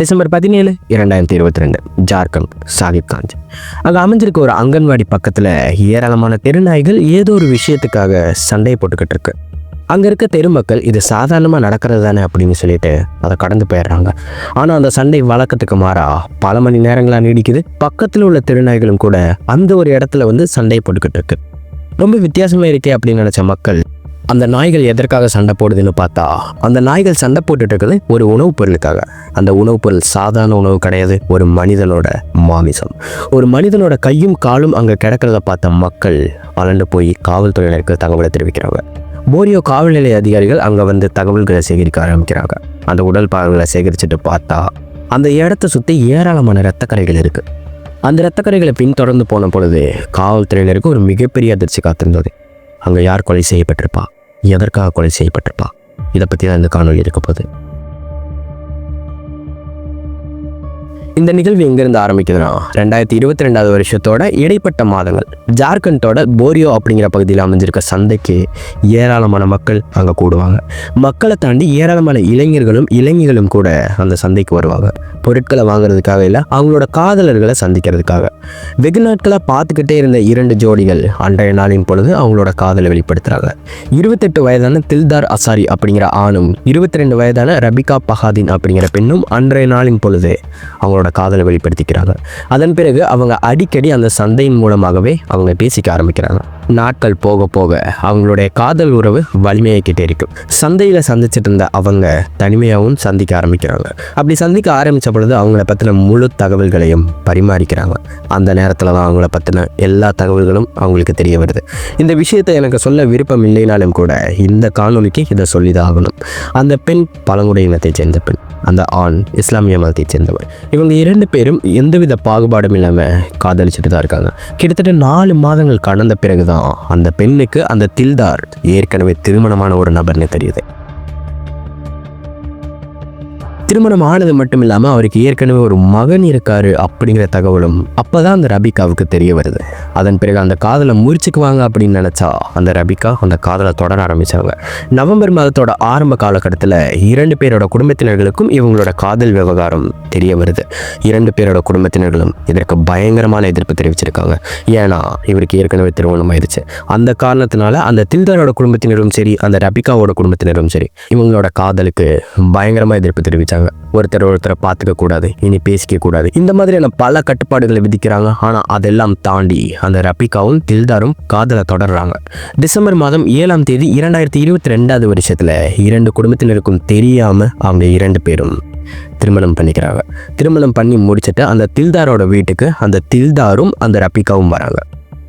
December பதினேழு இரண்டாயிரத்தி இருபத்தி ரெண்டு. ஜார்க்கண்ட் சாகிப்காஞ்ச் அங்கே அமைஞ்சிருக்க ஒரு அங்கன்வாடி பக்கத்தில் ஏராளமான தெருநாய்கள் ஏதோ ஒரு விஷயத்துக்காக சண்டை போட்டுக்கிட்டு இருக்கு. அங்கே இருக்க தெருமக்கள் இது சாதாரணமாக நடக்கிறது தானே அப்படின்னு சொல்லிட்டு அதை கடந்து போயிடுறாங்க. ஆனால் அந்த சண்டை வழக்கத்துக்கு மாறா பல மணி நேரங்களாக நீடிக்குது. பக்கத்தில் உள்ள தெருநாய்களும் கூட அந்த ஒரு இடத்துல வந்து சண்டை போட்டுக்கிட்டு இருக்கு. ரொம்ப வித்தியாசமாக இருக்கே அப்படின்னு நினச்ச மக்கள் அந்த நாய்கள் எதற்காக சண்டை போடுதுன்னு பார்த்தா அந்த நாய்கள் சண்டை போட்டுட்டு இருக்குது ஒரு உணவுப் பொருளுக்காக. அந்த உணவுப் பொருள் சாதாரண உணவு கிடையாது ஒரு மனிதனோட மாமிசம். ஒரு மனிதனோட கையும் காலும் அங்கே கிடக்கிறத பார்த்த மக்கள் வளர்ந்து போய் காவல்துறையினருக்கு தகவலை தெரிவிக்கிறாங்க. போரியோ காவல் நிலைய அதிகாரிகள் அங்கே வந்து தகவல்களை சேகரிக்க ஆரம்பிக்கிறாங்க. அந்த உடல் பாகங்களை சேகரிச்சுட்டு பார்த்தா அந்த இடத்த சுற்றி ஏராளமான இரத்தக்கரைகள் இருக்குது அந்த இரத்தக்கரைகளை பின்தொடர்ந்து போன பொழுது காவல்துறையினருக்கு ஒரு மிகப்பெரிய அதிர்ச்சி காத்திருந்தது. அங்கே யார் கொலை செய்யப்பட்டிருப்பா? எதற்காக கொலை செய்யப்பட்டிருப்பா? இதை பற்றி தான் இந்த காணொலி இருக்க போகுது. இந்த நிகழ்வு எங்கேருந்து ஆரம்பிக்குதுன்னா ரெண்டாயிரத்தி இருபத்தி ரெண்டாவது வருஷத்தோட இடைப்பட்ட மாதங்கள். ஜார்க்கண்டோட போரியோ அப்படிங்கிற பகுதியில் அமைஞ்சிருக்க சந்தைக்கு ஏராளமான மக்கள் அங்கே கூடுவாங்க. மக்களை தாண்டி ஏராளமான இளைஞர்களும் இளைஞர்களும் கூட அந்த சந்தைக்கு வருவாங்க. பொருட்களை வாங்குறதுக்காக இல்லை அவங்களோட காதலர்களை சந்திக்கிறதுக்காக. வெகு நாட்களாக பார்த்துக்கிட்டே இருந்த இரண்டு ஜோடிகள் அன்றைய நாளின் பொழுது அவங்களோட காதலை வெளிப்படுத்துகிறாங்க இருபத்தெட்டு வயதான தில்தார் அசாரி அப்படிங்கிற ஆணும் இருபத்தி ரெண்டு வயதான ரபிகா பஹாதீன் அப்படிங்கிற பெண்ணும் அன்றைய நாளின் பொழுது அவங்களோட காதலை வெளிப்படுத்திக்கிறாங்க. அதன் பிறகு அவங்க அடிக்கடி அந்த சந்தையின் மூலமாகவே அவங்க பேசிக்க ஆரம்பிக்கிறாங்க. நாட்கள் போக போக அவங்களுடைய காதல் உறவு வலிமையாக்கிட்டே இருக்கும் சந்தையில் சந்திச்சிட்டு இருந்த அவங்க தனிமையாகவும் சந்திக்க ஆரம்பிக்கிறாங்க. அப்படி சந்திக்க ஆரம்பித்த பொழுது அவங்கள பற்றின முழு தகவல்களையும் பரிமாறிக்கிறாங்க. அந்த நேரத்தில் தான் அவங்கள பற்றின எல்லா தகவல்களும் அவங்களுக்கு தெரிய வருது. இந்த விஷயத்தை எனக்கு சொல்ல விருப்பம் இல்லைனாலும் கூட இந்த காணொலிக்கு இதை சொல்லி தான் ஆகணும். அந்த பெண் பழங்குடி இனத்தைச் சேர்ந்த பெண். அந்த ஆண் இஸ்லாமிய மதத்தைச் சேர்ந்தவர். இவங்க இரண்டு பேரும் எந்தவித பாகுபாடும் இல்லாமல் காதலிச்சுட்டு தான் இருக்காங்க. கிட்டத்தட்ட நாலு மாதங்கள் கடந்த பிறகு தான் அந்த பெண்ணுக்கு அந்த தில்தார் ஏற்கனவே திருமணமான ஒரு நபர்னு தெரியுது. திருமணம் ஆனது மட்டும் இல்லாமல் அவருக்கு ஏற்கனவே ஒரு மகன் இருக்காரு அப்படிங்கிற தகவலும் அப்போ தான் அந்த ரபிகாவுக்கு தெரிய வருது. அதன் பிறகு அந்த காதலை முறிச்சுக்குவாங்க அப்படின்னு நினச்சா அந்த ரபிகா அந்த காதலை தொடர ஆரம்பித்தாங்க நவம்பர் மாதத்தோட ஆரம்ப காலகட்டத்தில் இரண்டு பேரோட குடும்பத்தினர்களுக்கும் இவங்களோட காதல் விவகாரம் தெரிய வருது. இரண்டு பேரோட குடும்பத்தினர்களும் இதற்கு பயங்கரமான எதிர்ப்பு தெரிவிச்சிருக்காங்க. ஏன்னா இவருக்கு ஏற்கனவே திருமணம் ஆயிடுச்சு. அந்த காரணத்தினால அந்த தில்தாரோட குடும்பத்தினரும் சரி அந்த ரபிகாவோட குடும்பத்தினரும் சரி இவங்களோட காதலுக்கு பயங்கரமாக எதிர்ப்பு தெரிவித்தாங்க ஒருத்தர் ஒருத்தரை பார்த்துக்க கூடாது இனி பேசிக்க கூடாது. இந்த மாதிரியான பல கட்டுப்பாடுகளை விதிக்கிறாங்க. ஆனால் அதெல்லாம் தாண்டி அந்த ரபிகாவும் தில்தாரும் காதலை தொடர்றாங்க. டிசம்பர் மாதம் ஏழாம் தேதி இரண்டாயிரத்தி இருபத்தி ரெண்டாவது வருஷத்தில் இரண்டு குடும்பத்தினருக்கும் தெரியாமல் அவங்க இரண்டு பேரும் திருமணம் பண்ணிக்கிறாங்க. திருமணம் பண்ணி முடிச்சிட்டு அந்த தில்தாரோட வீட்டுக்கு அந்த தில்தாரும் அந்த ரபிகாவும் வராங்க.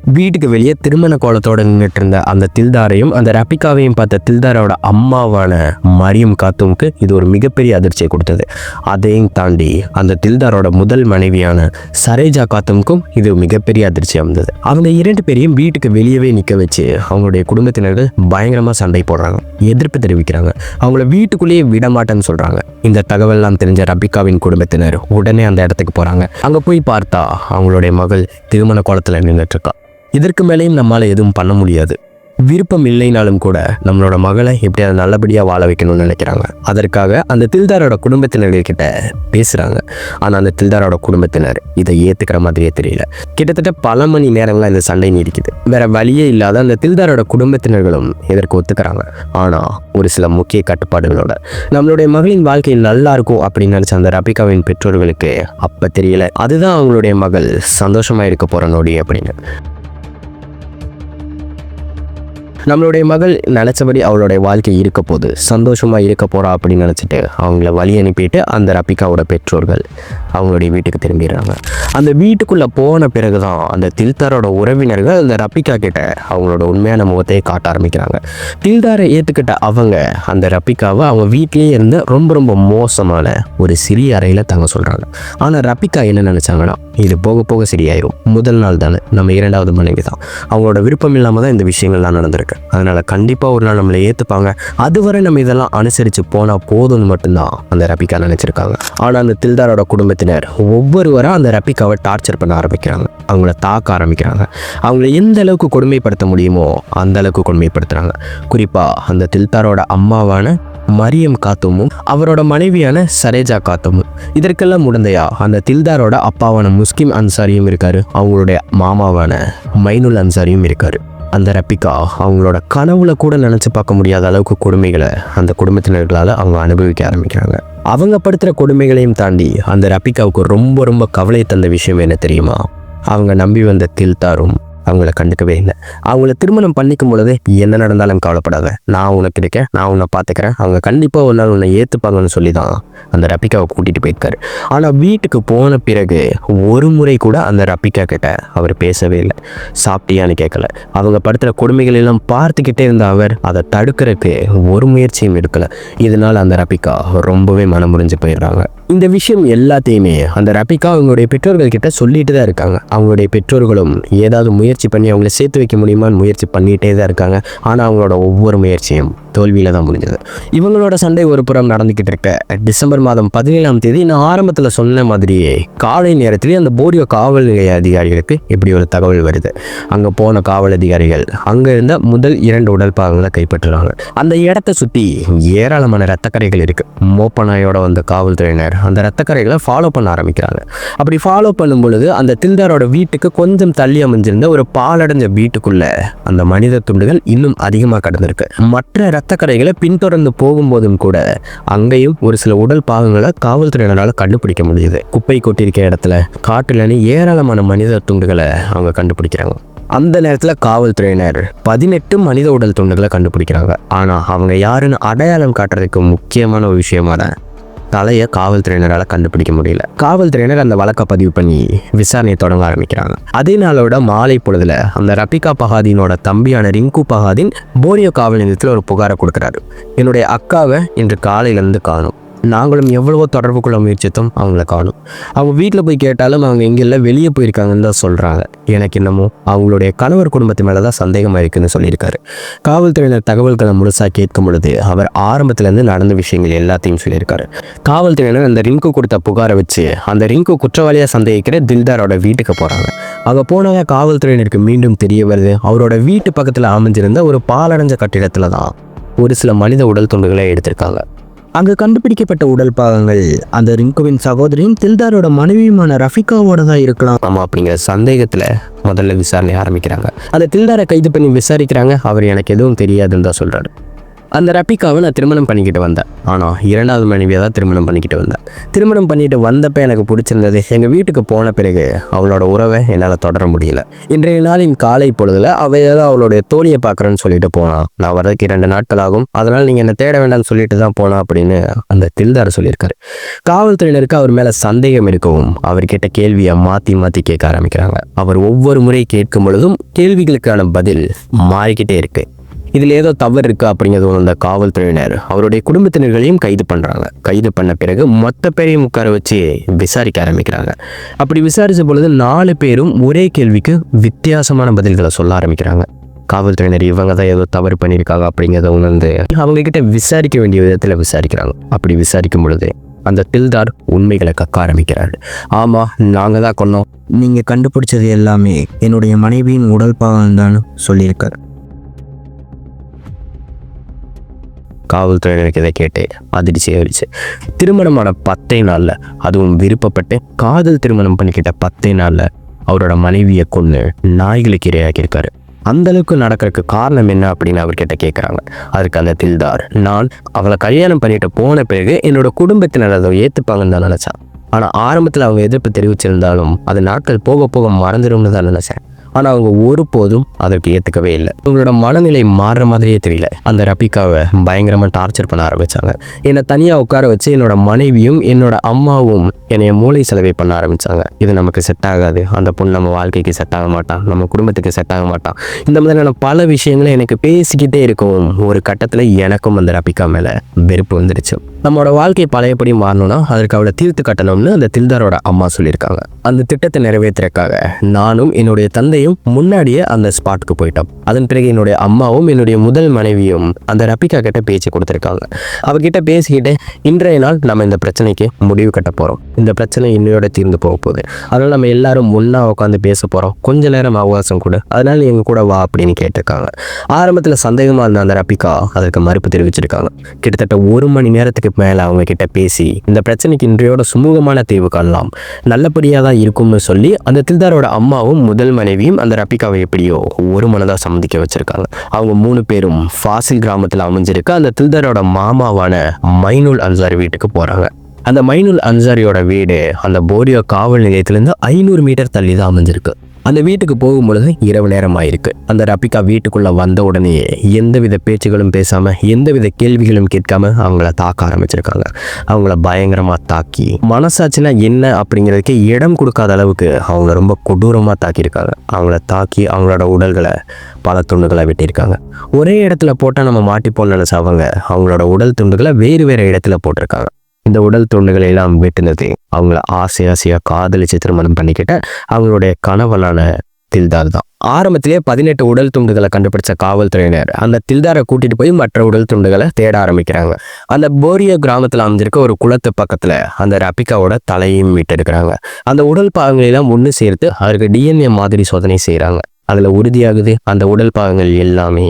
வீட்டுக்கு வெளியே திருமண கோலத்தோடு நின்றுட்டு இருந்த அந்த தில்தாரையும் அந்த ரபிகாவையும் பார்த்த தில்தாரோட அம்மாவான மரியம் காத்தும்க்கு இது ஒரு மிகப்பெரிய அதிர்ச்சியை கொடுத்தது. அதையும் தாண்டி அந்த தில்தாரோட முதல் மனைவியான சரேஜா காத்தும்க்கும் இது மிகப்பெரிய அதிர்ச்சி இருந்தது அவங்க இரண்டு பேரையும் வீட்டுக்கு வெளியவே நிற்க வச்சு அவங்களுடைய குடும்பத்தினர்கள் பயங்கரமாக சண்டை போடுறாங்க. எதிர்ப்பு தெரிவிக்கிறாங்க. அவங்கள வீட்டுக்குள்ளேயே விட மாட்டேன்னு சொல்கிறாங்க இந்த தகவல்லாம் தெரிஞ்ச ரபிகாவின் குடும்பத்தினர் உடனே அந்த இடத்துக்கு போகிறாங்க அங்கே போய் பார்த்தா அவங்களுடைய மகள் திருமண கோலத்தில் நின்றுட்டு இருக்கா இதற்கு மேலேயும் நம்மால் எதுவும் பண்ண முடியாது. விருப்பம் இல்லைனாலும் கூட நம்மளோட மகளை எப்படியாவது நல்லபடியாக வாழ வைக்கணும்னு நினைக்கிறாங்க. அதற்காக அந்த தில்தாரோட குடும்பத்தினர்கிட்ட பேசுகிறாங்க ஆனால் அந்த தில்தாரோட குடும்பத்தினர் இதை ஏற்றுக்கிற மாதிரியே தெரியல. கிட்டத்தட்ட பல மணி நேரங்களாக இந்த சண்டை நீடிக்குது. வேற வழியே இல்லாத அந்த தில்தாரோட குடும்பத்தினர்களும் இதற்கு ஒத்துக்கிறாங்க. ஆனால் ஒரு சில முக்கிய கட்டுப்பாடுகளோட. நம்மளுடைய மகளின் வாழ்க்கை நல்லா இருக்கும் அப்படின்னு நினச்ச அந்த ரபிகாவின் பெற்றோர்களுக்கு அப்போ தெரியல. அதுதான் அவங்களுடைய மகள் சந்தோஷமாக இருக்க போகிற நொடி அப்படின்னு. நம்மளுடைய மகள் நினச்சபடி அவளுடைய வாழ்க்கை இருக்க போகுது. சந்தோஷமாக இருக்க போகிறா அப்படின்னு நினச்சிட்டு அவங்கள வழி அனுப்பிட்டு அந்த ரபிகாவோட பெற்றோர்கள் அவங்களுடைய வீட்டுக்கு திரும்பிடுறாங்க. அந்த வீட்டுக்குள்ளே போன பிறகு தான் அந்த தில்தாரோட உறவினர்கள் அந்த ரபிகா கிட்ட அவங்களோட உண்மையான முகத்தையே காட்ட ஆரம்பிக்கிறாங்க. தில்தாரை ஏற்றுக்கிட்ட அவங்க அந்த ரபிகாவை அவங்க வீட்டிலேயே இருந்து ரொம்ப ரொம்ப மோசமான ஒரு சிறிய அறையில் தங்க சொல்கிறாங்க ஆனால் ரபிகா என்ன நினச்சாங்கன்னா இது போக போக சரியாயிரும். முதல் நாள் தானே நம்ம இரண்டாவது மனைவி தான். அவங்களோட விருப்பம் இல்லாமல் தான் இந்த விஷயங்கள்லாம் நடந்திருக்கு. அதனால் கண்டிப்பாக ஒரு நாள் நம்மளை ஏற்றுப்பாங்க அதுவரை நம்ம இதெல்லாம் அனுசரித்து போனால் போதும்னு மட்டும்தான் அந்த ரபிகா நினச்சிருக்காங்க. ஆனால் அந்த தில்தாரோட குடும்பத்தினர் ஒவ்வொருவராக அந்த ரபிகாவை டார்ச்சர் பண்ண ஆரம்பிக்கிறாங்க. அவங்கள தாக்க ஆரம்பிக்கிறாங்க. அவங்கள எந்த அளவுக்கு கொடுமைப்படுத்த முடியுமோ அந்த அளவுக்கு கொடுமைப்படுத்துகிறாங்க குறிப்பாக அந்த தில்தாரோட அம்மாவான மரியம் காத்துமும் அவரோட மனைவியான சரேஜா காத்துமும். இதற்கெல்லாம் உடந்தையா? அந்த தில்தாரோட அப்பாவான முஸ்கிம் அன்சாரியும் இருக்காரு. அவங்களுடைய மாமாவான மைனுல் அன்சாரியும் இருக்காரு. அந்த ரப்பிகா அவங்களோட கனவுல கூட நினச்சி பார்க்க முடியாத அளவுக்கு கொடுமைகளை அந்த குடும்பத்தினர்களால் அவங்க அனுபவிக்க ஆரம்பிக்கிறாங்க. அவங்க படுத்துகிற கொடுமைகளையும் தாண்டி அந்த ரப்பிகாவுக்கு ரொம்ப ரொம்ப கவலை தந்த விஷயம் என்ன தெரியுமா? அவங்க நம்பி வந்த தில்தாரும் அவங்கள கண்டுக்கவே இல்லை. அவங்கள திருமணம் பண்ணிக்கும் பொழுதே என்ன நடந்தாலும் கவலைப்படாத. நான் உனக்கு இருக்கேன். நான் உன்னை பார்த்துக்கிறேன். அவங்க கண்டிப்பாக ஒரு நாள் உன்னை ஏற்றுப்பாங்கன்னு சொல்லி தான் அந்த ரப்பிக்காவை கூட்டிகிட்டு போயிருக்காரு. ஆனால் வீட்டுக்கு போன பிறகு ஒரு முறை கூட அந்த ரப்பிக்கா கிட்ட அவர் பேசவே இல்லை. சாப்பிட்டியான்னு கேட்கல. அவங்க படுத்துகிற கொடுமைகள் எல்லாம் பார்த்துக்கிட்டே இருந்த அவர் அதை தடுக்கிறதுக்கு ஒரு முயற்சியும் எடுக்கலை. இதனால் அந்த ரப்பிக்கா ரொம்பவே மனம் முறிஞ்சு போயிடுறாங்க. இந்த விஷயம் எல்லாத்தையுமே அந்த ரபிகா அவங்களுடைய பெற்றோர்கள் கிட்ட சொல்லிட்டு தான் இருக்காங்க. அவங்களுடைய பெற்றோர்களும் ஏதாவது முயற்சி பண்ணி அவங்கள சேர்த்து வைக்க முடியுமான்னு முயற்சி பண்ணிகிட்டே தான் இருக்காங்க. ஆனால் அவங்களோட ஒவ்வொரு முயற்சியும் தோல்வியில் தான் முடிஞ்சது. இவங்களோட சண்டை ஒரு புறம் நடந்துக்கிட்டு இருக்க. டிசம்பர் மாதம் பதினேழாம் தேதி நான் ஆரம்பத்தில் சொன்ன மாதிரியே காலை நேரத்திலே அந்த போடியோ காவல் நிலைய அதிகாரிகளுக்கு இப்படி ஒரு தகவல் வருது. அங்கே போன காவல் அதிகாரிகள் அங்கே இருந்த முதல் இரண்டு உடல் பாகங்களை கைப்பற்றுறாங்க. அந்த இடத்த சுற்றி ஏராளமான ரத்தக்கரைகள் இருக்குது மோப்பனாயோட வந்த காவல்துறையினர் அந்த ரத்தக்கரைகளை ஃபாலோ பண்ண ஆரம்பிக்கிறாங்க. அப்படி ஃபாலோ பண்ணும் பொழுது அந்த தில்தாரோட வீட்டுக்கு கொஞ்சம் தள்ளி அமைஞ்சிருந்த ஒரு பாலடைஞ்ச வீட்டுக்குள்ள அந்த மனித துண்டுகள் இன்னும் அதிகமாக கடந்திருக்கு. மற்ற ரத்தக்கரைகளை பின்தொடர்ந்து போகும்போதும் கூட அங்கேயும் ஒரு சில உடல் பாகங்களை காவல்துறையினரால் கண்டுபிடிக்க முடியுது. குப்பை கொட்டியிருக்க இடத்துல காட்டுலன்னு ஏராளமான மனித துண்டுகளை அவங்க கண்டுபிடிக்கிறாங்க. அந்த நேரத்தில் காவல்துறையினர் பதினெட்டு மனித உடல் துண்டுகளை கண்டுபிடிக்கிறாங்க. ஆனால் அவங்க யாருன்னு அடையாளம் காட்டுறதுக்கு முக்கியமான ஒரு விஷயமான தலையை காவல்துறையினரால் கண்டுபிடிக்க முடியல. காவல்துறையினர் அந்த வழக்கை பதிவு பண்ணி விசாரணையை தொடங்க ஆரம்பிக்கிறாங்க. அதே நாளோட மாலை பொழுதுல அந்த ரபிகா பகாதீனோட தம்பியான ரிங்கு பகாதீன் போரியோ காவல் நிலையத்தில் ஒரு புகாரை கொடுக்குறாரு. என்னுடைய அக்காவை இன்று காலையிலேருந்து காணும். நாங்களும் எவ்வளவோ தொடர்பு கொள்ள முயற்சித்தோம் அவங்கள காணும். அவங்க வீட்டில் போய் கேட்டாலும் அவங்க எங்கே வெளியே போயிருக்காங்கன்னு தான் சொல்கிறாங்க எனக்கு என்னமோ அவங்களுடைய கணவர் குடும்பத்து மேலே தான் சந்தேகமாக இருக்குன்னு சொல்லியிருக்காரு. காவல்துறையினர் தகவல்களை முழுசாக கேட்கும் பொழுது அவர் ஆரம்பத்துலேருந்து நடந்த விஷயங்கள் எல்லாத்தையும் சொல்லியிருக்காரு. காவல்துறையினர் அந்த ரிங்கு கொடுத்த புகாரை வச்சு அந்த ரிங்கு குற்றவாளியாக சந்தேகிக்கிற தில்தாரோட வீட்டுக்கு போகிறாங்க அங்கே போனவங்க காவல்துறையினருக்கு மீண்டும் தெரிய வருது. அவரோட வீட்டு பக்கத்தில் அமைஞ்சிருந்த ஒரு பாலடைஞ்ச கட்டிடத்தில் தான் ஒரு சில மனித உடல் துண்டுகளை எடுத்திருக்காங்க. அங்கு கண்டுபிடிக்கப்பட்ட உடல் பாகங்கள். அந்த ரிங்குவின் சகோதரியும் தில்தாரோட மனைவியுமான ரஃபிகாவோட தான் இருக்கலாம். ஆமா அப்படிங்கிற சந்தேகத்துல முதல்ல விசாரணை ஆரம்பிக்கிறாங்க. அந்த தில்தாரை கைது பண்ணி விசாரிக்கிறாங்க. அவர் எனக்கு எதுவும் தெரியாதுன்னு தான் சொல்றாரு. அந்த ரப்பிக்காவை நான் திருமணம் பண்ணிக்கிட்டு வந்தேன். ஆனால் இரண்டாவது மனைவியை தான் திருமணம் பண்ணிக்கிட்டு வந்தேன். திருமணம் பண்ணிட்டு வந்தப்போ எனக்கு பிடிச்சிருந்தது எங்கள் வீட்டுக்கு போன பிறகு அவளோட உறவை என்னால் தொடர முடியல. இன்றைய நாளின் காலை பொழுதுல அவள் ஏதோ அவளுடைய தோழியை பார்க்குறேன்னு சொல்லிட்டு போனான் நான் வர்றதுக்கு இரண்டு நாட்கள் ஆகும். அதனால் நீங்கள் என்னை தேட வேண்டாம்னு சொல்லிட்டு தான் போனா அப்படின்னு அந்த தில்தார் சொல்லியிருக்காரு. காவல்துறையினருக்கு அவர் மேலே சந்தேகம் இருக்கவும் அவர்கிட்ட கேள்வியை மாற்றி மாற்றி கேட்க ஆரம்பிக்கிறாங்க. அவர் ஒவ்வொரு முறை கேட்கும் பொழுதும் கேள்விகளுக்கான பதில் மாறிக்கிட்டே இருக்குது இதில் ஏதோ தவறு இருக்குது அப்படிங்கிறது உணர்ந்த காவல்துறையினர். அவருடைய குடும்பத்தினர்களையும் கைது பண்ணுறாங்க கைது பண்ண பிறகு மொத்த பேரையும் உட்கார வச்சு விசாரிக்க ஆரம்பிக்கிறாங்க. அப்படி விசாரித்த பொழுது நாலு பேரும் ஒரே கேள்விக்கு வித்தியாசமான பதில்களை சொல்ல ஆரம்பிக்கிறாங்க. காவல்துறையினர் இவங்க தான் ஏதோ தவறு பண்ணியிருக்காங்க அப்படிங்கிறத உணர்ந்து அவங்க கிட்ட விசாரிக்க வேண்டிய விதத்தில் விசாரிக்கிறாங்க. அப்படி விசாரிக்கும் பொழுது அந்த தில்தார் உண்மைகளை கக்க ஆரம்பிக்கிறாரு. ஆமாம் நாங்கள் தான் கொன்னோம். நீங்கள் கண்டுபிடிச்சது எல்லாமே என்னுடைய மனைவியின் உடல் பாகம் தான் சொல்லியிருக்காரு. காவல்துறையினருக்கு இதை கேட்டு அதிர்ச்சி ஆயிடுச்சு திருமணமான பத்தே நாளில் அதுவும் விருப்பப்பட்டு காதல் திருமணம் பண்ணிக்கிட்ட பத்தே நாளில் அவரோட மனைவியை கொண்டு நாய்களுக்கு இரையாக்கியிருக்காரு அந்த அளவுக்கு நடக்கிறதுக்கு காரணம் என்ன அப்படின்னு அவர்கிட்ட கேட்குறாங்க அதுக்கு அந்த தில்தார் நான் அவளை கல்யாணம் பண்ணிட்டு போன பிறகு என்னோட குடும்பத்தினர் அதை ஏற்றுப்பாங்கன்னு தான் நினச்சேன். ஆனால் ஆரம்பத்தில் அவங்க எதிர்ப்பு தெரிவிச்சிருந்தாலும் அது நாட்கள் போக போக மறந்துடும்னு தான் நினச்சேன். ஆனால் அவங்க ஒருபோதும் அதற்கு ஏற்றுக்கவே இல்லை. இவங்களோட மனநிலை மாறுற மாதிரியே தெரியல. அந்த ரபிகாவை பயங்கரமாக டார்ச்சர் பண்ண ஆரம்பிச்சாங்க. என்னை தனியாக உட்கார வச்சு என்னோட மனைவியும் என்னோட அம்மாவும் என்னைய மூளை செலவை பண்ண ஆரம்பித்தாங்க இது நமக்கு செட் ஆகாது. அந்த பொண்ணு நம்ம வாழ்க்கைக்கு செட் ஆக மாட்டான் நம்ம குடும்பத்துக்கு செட் ஆக மாட்டான் இந்த மாதிரியான பல விஷயங்களை எனக்கு பேசிக்கிட்டே இருக்கும் ஒரு கட்டத்தில் எனக்கும் அந்த ரபிகா மேலே வெறுப்பு வந்துடுச்சு நம்மளோட வாழ்க்கை பழையபடி மாறணும்னா அதற்கு அவளை தீர்த்து கட்டணும்னு அந்த தில்தாரோட அம்மா சொல்லியிருக்காங்க. அந்த திட்டத்தை நிறைவேற்றுறதுக்காக நானும் என்னுடைய தந்தை தந்தையும் முன்னாடியே அந்த ஸ்பாட்டுக்கு போயிட்டோம். அதன் பிறகு என்னுடைய அம்மாவும் என்னுடைய முதல் மனைவியும் அந்த ரபிகா கிட்ட பேச்சு கொடுத்துருக்காங்க. அவகிட்ட பேசிக்கிட்டு இன்றைய நாள் நம்ம இந்த பிரச்சனைக்கு முடிவு கட்ட போகிறோம் இந்த பிரச்சனை இன்னையோட தீர்ந்து போக போகுது. அதனால் நம்ம எல்லாரும் ஒன்றா உட்காந்து பேச போகிறோம் கொஞ்ச நேரம் அவகாசம் கூட. அதனால எங்கள் கூட வா அப்படின்னு கேட்டிருக்காங்க. ஆரம்பத்தில் சந்தேகமாக இருந்த அந்த ரபிகா அதற்கு மறுப்பு தெரிவிச்சிருக்காங்க. கிட்டத்தட்ட ஒரு மணி நேரத்துக்கு மேலே அவங்க கிட்ட பேசி இந்த பிரச்சனைக்கு இன்றையோட சுமூகமான தீர்வு காணலாம். நல்லபடியாக தான் இருக்கும்னு சொல்லி அந்த தில்தாரோட அம்மாவும் முதல் மனைவியும் அந்த ரபிகாவை எப்படியோ ஒரு மனதாக சம்மதிக்க வச்சிருக்காங்க. அவங்க மூணு பேரும் ஃபாசில் கிராமத்தில் அமைஞ்சிருக்க அந்த தில்தரோட மாமாவான மைனுல் அன்சாரி வீட்டுக்கு போகிறாங்க அந்த மைனுல் அன்சாரியோட வீடு அந்த போரியோ காவல் நிலையத்திலேருந்து ஐநூறு மீட்டர் தள்ளி தான் அமைஞ்சிருக்கு. அந்த வீட்டுக்கு போகும்பொழுது இரவு நேரம் ஆயிருக்கு அந்த ரபிகா வீட்டுக்குள்ள வந்த உடனே எந்தவித பேச்சுகளும் பேசாம எந்தவித கேள்விகளும் கேட்காம அவங்கள தாக்க ஆரம்பிச்சிருக்காங்க. அவங்கள பயங்கரமா தாக்கி மனசாட்சினா என்ன அப்படிங்கிறதுக்கு இடம் கொடுக்காத அளவுக்கு அவங்கள ரொம்ப கொடூரமா தாக்கியிருக்காங்க. அவங்கள தாக்கி அவங்களோட உடல்களை பல துண்டுகளை வெட்டியிருக்காங்க. ஒரே இடத்துல போட்டால் நம்ம மாட்டிப்போம்னு நினைச்ச அவங்க அவங்களோட உடல் துண்டுகளை வேறு வேறு இடத்துல போட்டிருக்காங்க. இந்த உடல் துண்டுகளை எல்லாம் வெட்டினது. அவங்கள ஆசை ஆசையாக காதலிச்சு திருமணம் பண்ணிக்கிட்ட அவங்களுடைய கணவனான தில்தார் தான். ஆரம்பத்திலே பதினெட்டு உடல் துண்டுகளை கண்டுபிடிச்ச காவல்துறையினர் அந்த தில்தாரை கூட்டிட்டு போய் மற்ற உடல் துண்டுகளை தேட ஆரம்பிக்கிறாங்க. அந்த போரிய கிராமத்தில் அமைஞ்சிருக்க ஒரு குளத்து பக்கத்துல அந்த ரபிகாவோட தலையும் விட்டெடுக்கிறாங்க அந்த உடல் பாகங்களை எல்லாம் ஒன்று சேர்த்து அவருக்கு டிஎன்ஏ மாதிரி சோதனை செய்கிறாங்க அதில் உறுதியாகுது அந்த உடல் பாகங்கள் எல்லாமே.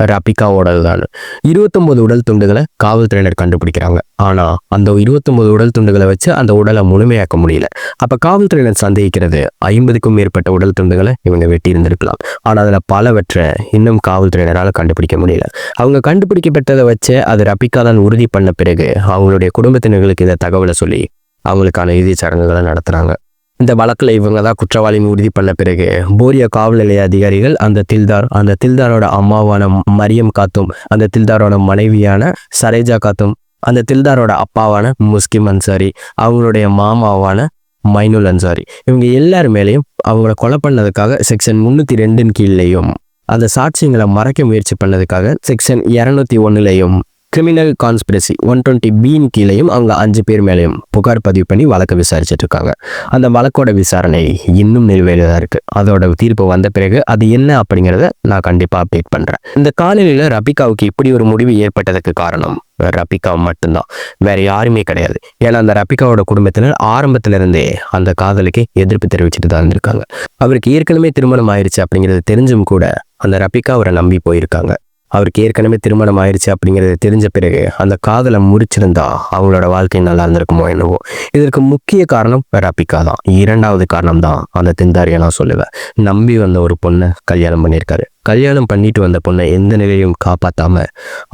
ரபிகாவோடது தான் இருபத்தொன்பது உடல் துண்டுகளை காவல்துறையினர் கண்டுபிடிக்கிறாங்க. ஆனா அந்த இருபத்தொன்பது உடல் துண்டுகளை வச்சு அந்த உடலை முழுமையாக்க முடியல. அப்ப காவல்துறையினர் சந்தேகிக்கிறது ஐம்பதுக்கும் மேற்பட்ட உடல் துண்டுகளை இவங்க வெட்டி இருந்திருக்கலாம் ஆனா அதுல பலவற்றை இன்னும் காவல்துறையினரால் கண்டுபிடிக்க முடியல. அவங்க கண்டுபிடிக்கப்பட்டதை வச்சு அது ரபிகா தான் உறுதி பண்ண பிறகு அவங்களுடைய குடும்பத்தினர்களுக்கு இந்த தகவலை சொல்லி அவங்களுக்கான இறுதிச் சடங்குகளை நடத்துறாங்க. இந்த வழக்கில் இவங்க தான் குற்றவாளின்னு உறுதி பண்ண பிறகு போரிய காவல் நிலைய அதிகாரிகள் அந்த தில்தார் அந்த தில்தாரோட அம்மாவான மரியம் காத்தும் அந்த தில்தாரோட மனைவியான சரேஜா காத்தும் அந்த தில்தாரோட அப்பாவான முஸ்கிம் அன்சாரி அவங்களுடைய மாமாவான மைனுல் அன்சாரி இவங்க எல்லார் மேலேயும் அவங்கள கொலை பண்ணதுக்காக செக்ஷன் முந்நூற்றி ரெண்டின் கீழ்லையும் அந்த சாட்சியங்களை மறைக்க முயற்சி பண்ணதுக்காக செக்ஷன் இரநூத்தி ஒன்றுலையும் கிரிமினல் கான்ஸ்பிரசி ஒன் டுவெண்ட்டி பின் கீழேயும் அவங்க அஞ்சு பேர் மேலேயும் புகார் பதிவு பண்ணி வழக்கு விசாரிச்சுட்டு இருக்காங்க. அந்த வழக்கோட விசாரணை இன்னும் நிறைவேறதா இருக்குது அதோட தீர்ப்பு வந்த பிறகு அது என்ன அப்படிங்கிறத நான் கண்டிப்பாக அப்டேட் பண்ணுறேன் இந்த காலநிலையில் ரபிகாவுக்கு இப்படி ஒரு முடிவு ஏற்பட்டதுக்கு காரணம் ரபிகா மட்டும்தான். வேற யாருமே கிடையாது. ஏன்னா அந்த ரபிகாவோட குடும்பத்தினர் ஆரம்பத்திலிருந்தே அந்த காதலுக்கு எதிர்ப்பு தெரிவிச்சுட்டு தான் இருந்திருக்காங்க. அவருக்கு ஏற்கனவே திருமணம் ஆயிடுச்சு அப்படிங்கிறது தெரிஞ்சும் கூட அந்த ரபிகா அவரை நம்பி போயிருக்காங்க. அவருக்கு ஏற்கனவே திருமணம் ஆயிடுச்சு அப்படிங்கிறது தெரிஞ்ச பிறகு அந்த காதலை முறிச்சிருந்தா அவங்களோட வாழ்க்கை நல்லா இருந்திருக்குமோ என்னவோ. இதற்கு முக்கிய காரணம் ரபிகா தான். இரண்டாவது காரணம் தான் அந்த திந்தாரியை நான் சொல்லுவேன். நம்பி வந்த ஒரு பொண்ணை கல்யாணம் பண்ணியிருக்காரு. கல்யாணம் பண்ணிட்டு வந்த பொண்ணை எந்த நிலையும் காப்பாற்றாம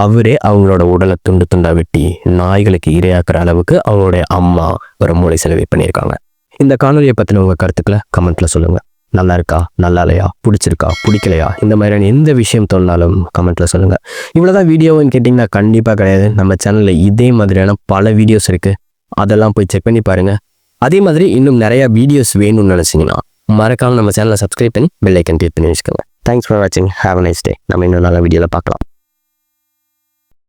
அவரே அவங்களோட உடலை துண்டு துண்டா வெட்டி நாய்களுக்கு இரையாக்குற அளவுக்கு அவங்களுடைய அம்மா ஒரு மூளை செலவு பண்ணியிருக்காங்க. இந்த காணொலியை பற்றின உங்கள் கருத்துக்களை கமெண்ட்ல சொல்லுங்கள் நல்லா இருக்கா நல்லா இல்லையா பிடிச்சிருக்கா? பிடிக்கலையா? இந்த மாதிரியான எந்த விஷயம் தோணினாலும் கமெண்ட்டில் சொல்லுங்கள் இவ்வளோதான் வீடியோன்னு கேட்டிங்கன்னா கண்டிப்பாக கிடையாது. நம்ம சேனலில் இதே மாதிரியான பல வீடியோஸ் இருக்குது அதெல்லாம் போய் செக் பண்ணி பாருங்கள் அதே மாதிரி இன்னும் நிறையா வீடியோஸ் வேணும்னு நினச்சிங்கன்னா மறக்காமல் நம்ம சேனலை சப்ஸ்கிரைப் பண்ணி பெல்லைக்கன் கிளிக் பண்ணி வச்சுக்கோங்க. தேங்க்ஸ் ஃபார் வாட்சிங் ஹேவ் நைஸ் டே நம்ம இன்னும் நல்ல வீடியோவில் பார்க்கலாம்.